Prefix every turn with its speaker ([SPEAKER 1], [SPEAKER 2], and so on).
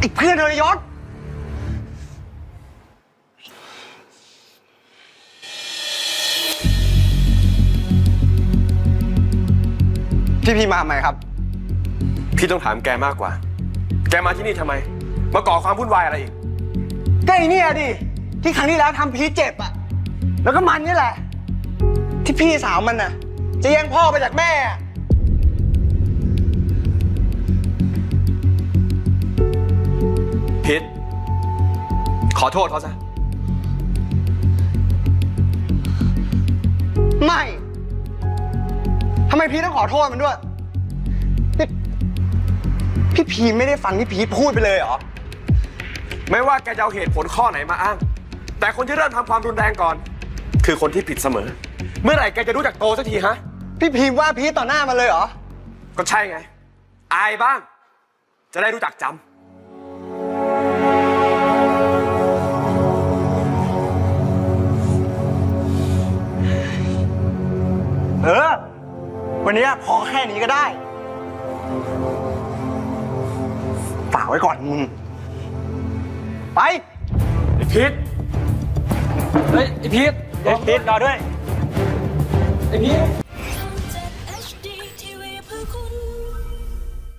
[SPEAKER 1] ไอ้เพื่อนทรยศพี่พีมาทำไมครับ
[SPEAKER 2] พี่ต้องถามแกมากกว่า แกมาที่นี่ทำไม มาก่อความวุ่นวายอะไรอีก
[SPEAKER 1] ก็ไอ้เนี่ยดิ ที่ครั้งที่แล้วทำพีชเจ็บอะแล้วก็มันนี่แหละ ที่พี่สาวมันน่ะ จะแย่งพ่อไปจากแม่อะ
[SPEAKER 2] พิษขอโทษเขาซะ
[SPEAKER 1] ไม่ ทำไมพีชต้องขอโทษมันด้วยนี่พี่พีชไม่ได้ฟังที่พีชพูดไปเลยเหรอ
[SPEAKER 2] ไม่ว่าแกจะเอาเหตุผลข้อไหนมาอ้าง แต่คนที่เริ่มทำความรุนแรงก่อน คือคนที่ผิดเสมอ เมื่อไหร่แกจะรู้จักโตสักทีฮะ
[SPEAKER 1] พี่พีชว่าพีชต่อหน้ามันเลยเหรอ
[SPEAKER 2] ก็ใช่ไง อายบ้าง จะได้รู้จักจำ
[SPEAKER 1] เออ วันนี้พอแค่นี้ก็ได้ ฝากไว้ก่อนมึง ไป
[SPEAKER 2] ไอ้พิษ
[SPEAKER 3] เฮ้ย ไอพีทไอพีทรอด้วย ไอพีท